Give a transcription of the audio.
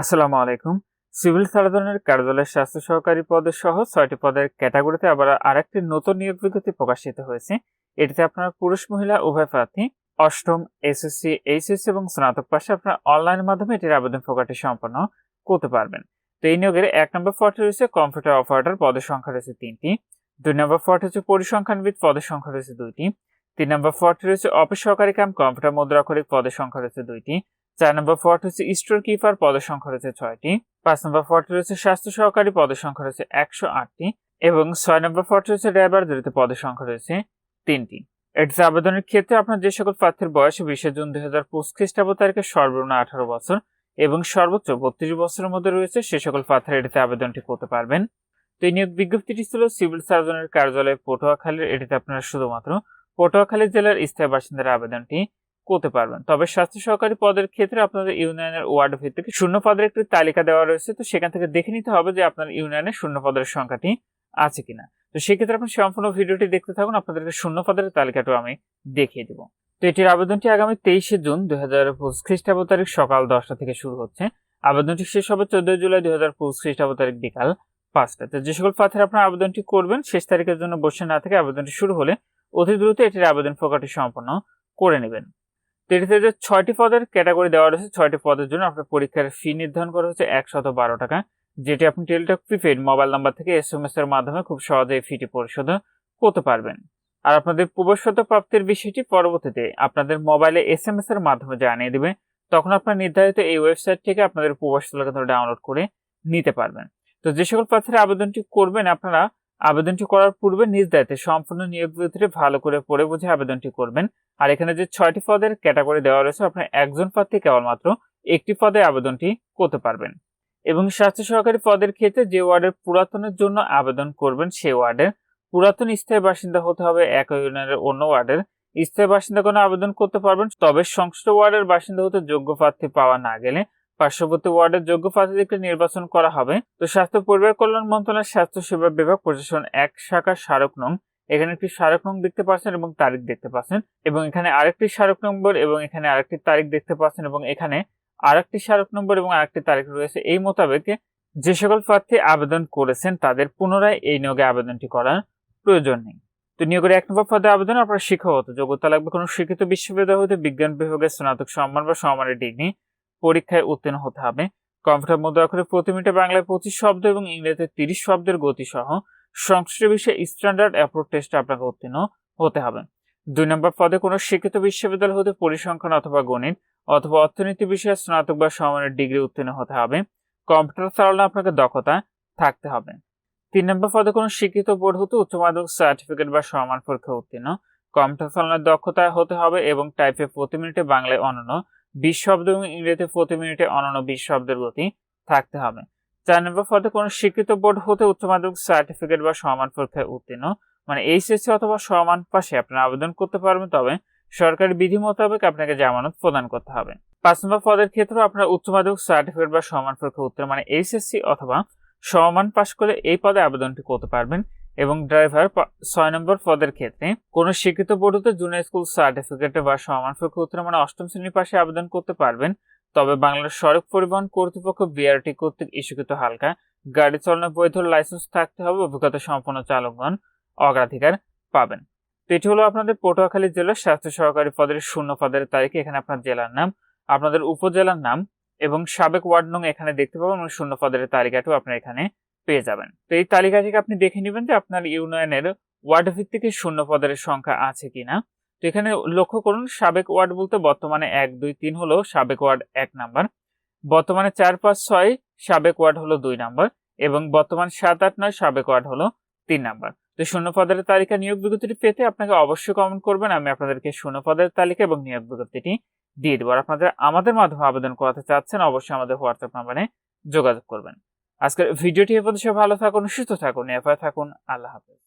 আসসালামু আলাইকুম। সিভিল সার্জনের কার্যালয়ের স্বাস্থ্য সহকারী পদের সহ ছয়টি পদের ক্যাটাগরিতে আবার আরেকটি নতুন নিয়োগ বিজ্ঞপ্তি প্রকাশিত হয়েছে। এটিতে আপনার পুরুষ, মহিলা, উভয় প্রার্থী, অষ্টম, এসএসসি, এইচএসসি এবং স্নাতক পাশে আপনার অনলাইনের মাধ্যমে এটির আবেদন প্রকারটি সম্পন্ন করতে পারবেন। তো এই নিয়োগের এক নম্বর ফর্টি রয়েছে কম্পিউটার অপারেটর, পদের সংখ্যা রয়েছে তিনটি। দুই নম্বর ফর্টি হচ্ছে পরিসংখ্যানবিদ, পদের সংখ্যা রয়েছে দুইটি। তিন নম্বর ফর্টি রয়েছে অফিস সহকারী কাম, কম্পিউটার মুদ্রাক্ষরিক, পদের সংখ্যা রয়েছে দুইটি। চার নম্বর ফর্ট হচ্ছে স্টোর কিপার, পদের সংখ্যা রয়েছে ছয়টি। পাঁচ নম্বর ফর্ট রয়েছে স্বাস্থ্য সহকারী, পদের সংখ্যা রয়েছে একশো আটটি এবং ছয় নম্বর ফর্ট রয়েছে ড্রাইভার জড়িত পদের সংখ্যা রয়েছে তিনটি। এটিতে আবেদনের ক্ষেত্রে আপনার যে সকল প্রার্থীর বয়স, বিশে জুন দুই হাজার পঁচিশ খ্রিস্টাব্দ তারিখে সর্বনিম্ন আঠারো বছর এবং সর্বোচ্চ বত্রিশ বছরের মধ্যে রয়েছে, সে সকল প্রার্থীরা এটিতে আবেদনটি করতে পারবেন। তো এই নিয়োগ বিজ্ঞপ্তিটি ছিল সিভিল সার্জনের কার্যালয় পটুয়াখালীর, এটিতে আপনারা শুধুমাত্র পটুয়াখালী জেলার স্থায়ী বাসিন্দারা আবেদনটি করতে পারবেন। তবে স্বাস্থ্য সহকারী পদের ক্ষেত্রে আপনাদের ইউনিয়নের ওয়ার্ড ভিত্তিক শূন্য পদের একটি তালিকা দেওয়া রয়েছে। তো সেখান থেকে দেখে নিতে হবে যে আপনার ইউনিয়নে শূন্য পদের সংখ্যাটি আছে কিনা। তো সেক্ষেত্রে আপনি সম্পূর্ণ ভিডিওটি দেখতে থাকুন। আপনাদেরকে শূন্য পদের তালিকাটাও আমি দেখিয়ে দিব। তো এটির আবেদনটি আগামী তেইশে জুন দুই হাজার পঁচিশ খ্রিস্টাব্দ তারিখ সকাল দশটা থেকে শুরু হচ্ছে। আবেদনটি শেষ হবে চোদ্দই জুলাই দুই হাজার পঁচিশ খ্রিস্টাব্দ তারিখ বিকাল পাঁচটা তো যে সকল প্রার্থীরা আপনার আবেদনটি করবেন, শেষ তারিখের জন্য বসে না থেকে আবেদনটি শুরু হলে অতি দ্রুত এটির আবেদন প্রকারটি সম্পন্ন করে নেবেন। এটিতে যে ছয়টি পদের ক্যাটাগরি দেওয়া রয়েছে। ছয়টি পদের জন্য আপনার পরীক্ষার ফি নির্ধারণ করা হচ্ছে একশত বারো টাকা। যেটি আপনি টেলিটক প্রিপেড মোবাইল নাম্বার থেকে এস এম এস এর মাধ্যমে খুব সহজে ফিটি পরিশোধ করতে পারবেন। আর আপনাদের প্রবেশগত প্রাপ্তির বিষয়টি পরবর্তীতে আপনাদের মোবাইলে এস এম এস এর মাধ্যমে জানিয়ে দিবে। তখন আপনার নির্ধারিত এই ওয়েবসাইট থেকে আপনাদের প্রবেশ তালিকা ডাউনলোড করে নিতে পারবেন। তো যে সকল প্রার্থীরা আবেদনটি করবেন, আপনারা আবেদনটি করার পূর্বে নিজ দায়িত্বে সম্পূর্ণ নিয়োগ বিবৃতিটি ভালো করে পড়ে বুঝে আবেদনটি করবেন। আর এখানে যে ছয়টি পদের ক্যাটাগরি দেওয়া রয়েছে, আপনার একজন প্রার্থী কেবলমাত্র একটি পদে আবেদনটি করতে পারবেন। এবং স্বাস্থ্য সহকারী পদের ক্ষেত্রে যে ওয়ার্ডের পুরাতনের জন্য আবেদন করবেন সেই ওয়ার্ডের পুরাতন স্থায়ী বাসিন্দা হতে হবে এক ইউনিয়নের অন্য ওয়ার্ডের স্থায়ী বাসিন্দা কোনো আবেদন করতে পারবেন। তবে সংশ্লিষ্ট ওয়ার্ডের বাসিন্দা হতে যোগ্য প্রার্থী পাওয়া না গেলে পার্শ্ববর্তী ওয়ার্ডের যোগ্য প্রার্থীদেরকে নির্বাচন করা হবে। তো স্বাস্থ্য, পরিবার কল্যাণ মন্ত্রণালয়ের স্বাস্থ্য সেবা বিভাগ, প্রশাসন এক, শাখা স্মারক নং। এখানে একটি স্মারক নং দেখতে পাচ্ছেন এবং তারিখ দেখতে পাচ্ছেন। এবং এখানে আরেকটি স্মারক নম্বর এবং এখানে আরেকটি তারিখ দেখতে পাচ্ছেন এবং এখানে আরেকটি স্মারক নম্বর এবং আরেকটি তারিখ রয়েছে। এই মোতাবেক যে সকল প্রার্থী আবেদন করেছেন, তাদের পুনরায় এই নিয়োগে আবেদনটি করার প্রয়োজন নেই। তো নিয়োগের এক নম্বর পদে আবেদন আপনার শিক্ষাগত যোগ্যতা লাগবে। কোনো শিক্ষিত বিশ্ববিদ্যালয় হতে বিজ্ঞান বিভাগের স্নাতক সম্মান বা সমানের ডিগ্রি পরীক্ষায় উত্তীর্ণ হতে হবে। কম্পিউটার মধ্যে অক্ষরে প্রতি মিনিটে বাংলায় পঁচিশ শব্দ এবং ইংরেজিতে তিরিশ শব্দের গতি সহ সংশ্লিষ্ট বিষয়ে স্ট্যান্ডার্ড অ্যাপ্রোচ টেস্টে আপনাকে উত্তীর্ণ হতে হবে। দুই নম্বর পদে কোনো শিক্ষিত বিশ্ববিদ্যালয় হতে পরিসংখ্যান অথবা গণিত অথবা অর্থনীতি বিষয়ে স্নাতক বা সমানের ডিগ্রি উত্তীর্ণ হতে হবে। কম্পিউটার চালানো আপনাকে দক্ষতা থাকতে হবে। তিন নম্বর পদে কোনো শিক্ষিত বোর্ড হতে উচ্চ মাধ্যমিক সার্টিফিকেট বা সমান পরীক্ষা উত্তীর্ণ। কম্পিউটার চালানোর দক্ষতা হতে হবে এবং টাইপে প্রতি মিনিটে বাংলায় অনন্য বিশ শব্দ এবং ইংরেজিতে প্রতি মিনিটে অনন্য বিশ শব্দের গতি থাকতে হবে। চার নম্বর পদে কোনো স্বীকৃত বোর্ড হতে উচ্চ মাধ্যমিক সার্টিফিকেট বা সমান পরীক্ষায় উত্তীর্ণ। মানে এইচএসসি অথবা সমান পাশে আপনারা আবেদন করতে পারবেন, তবে সরকারি বিধি মোতাবেক আপনাকে জামানত প্রদান করতে হবে। পাঁচ নম্বর পদের ক্ষেত্রে আপনার উচ্চ মাধ্যমিক সার্টিফিকেট বা সমান পরীক্ষা উত্তীর্ণ। মানে এইচএসসি অথবা সমান পাশ করে এই পদে আবেদনটি করতে পারবেন। এবং ড্রাইভার ছয় নম্বর পদের ক্ষেত্রে কোন শিক্ষিত হতে জুনিয়র স্কুল সার্টিফিকেট বা সমান উত্তীর্ণ মানে অষ্টম শ্রেণির পাশে আবেদন করতে পারবেন। তবে বাংলার সড়ক পরিবহন কর্তৃপক্ষ বিআরটি কর্তৃক ইস্যুকৃত হালকা, গাড়ি চালানোর বৈধ লাইসেন্স থাকতে হবে, অভিজ্ঞতা সম্পন্ন চালকগণ অগ্রাধিকার পাবেন। তো এটি হলো আপনাদের পটুয়াখালী জেলার স্বাস্থ্য সহকারী পদের শূন্য পদের তারিখে, এখানে আপনার জেলার নাম, আপনাদের উপজেলার নাম এবং সাবেক ওয়ার্ড নং এখানে দেখতে পাবেন শূন্য পদের তালিকাটিও আপনার এখানে পেয়ে যাবেন। তো এই তালিকা থেকে আপনি দেখে নেবেন যে আপনার ইউনিয়নের ওয়ার্ড ভিত্তিক শূন্য পদের সংখ্যা আছে কিনা। তো এখানে লক্ষ্য করুন, সাবেক ওয়ার্ড বলতে বর্তমানে এক, দুই, তিন হলো সাবেক ওয়ার্ড এক নাম্বার। বর্তমানে চার, পাঁচ, ছয়, সাবেক ওয়ার্ড হলো দুই নাম্বার এবং বর্তমান সাত, আট, নয়, সাবেক ওয়ার্ড হলো তিন নাম্বার। তো শূন্য পদের তালিকা নিয়োগ বিজ্ঞপ্তিটি পেতে আপনাকে অবশ্যই কমেন্ট করবেন, আমি আপনাদেরকে শূন্য পদের তালিকা এবং নিয়োগ বিজ্ঞপ্তিটি দিয়ে দেবো। আর আপনাদের আমাদের মাধ্যমে আবেদন করাতে চাচ্ছেন, অবশ্যই আমাদের হোয়াটসঅ্যাপ নাম্বারে যোগাযোগ করবেন। আজকের ভিডিওটি এ পর্যন্ত ভালো থাকুন সুস্থ থাকুন এফআই থাকুন। আল্লাহ হাফেজ।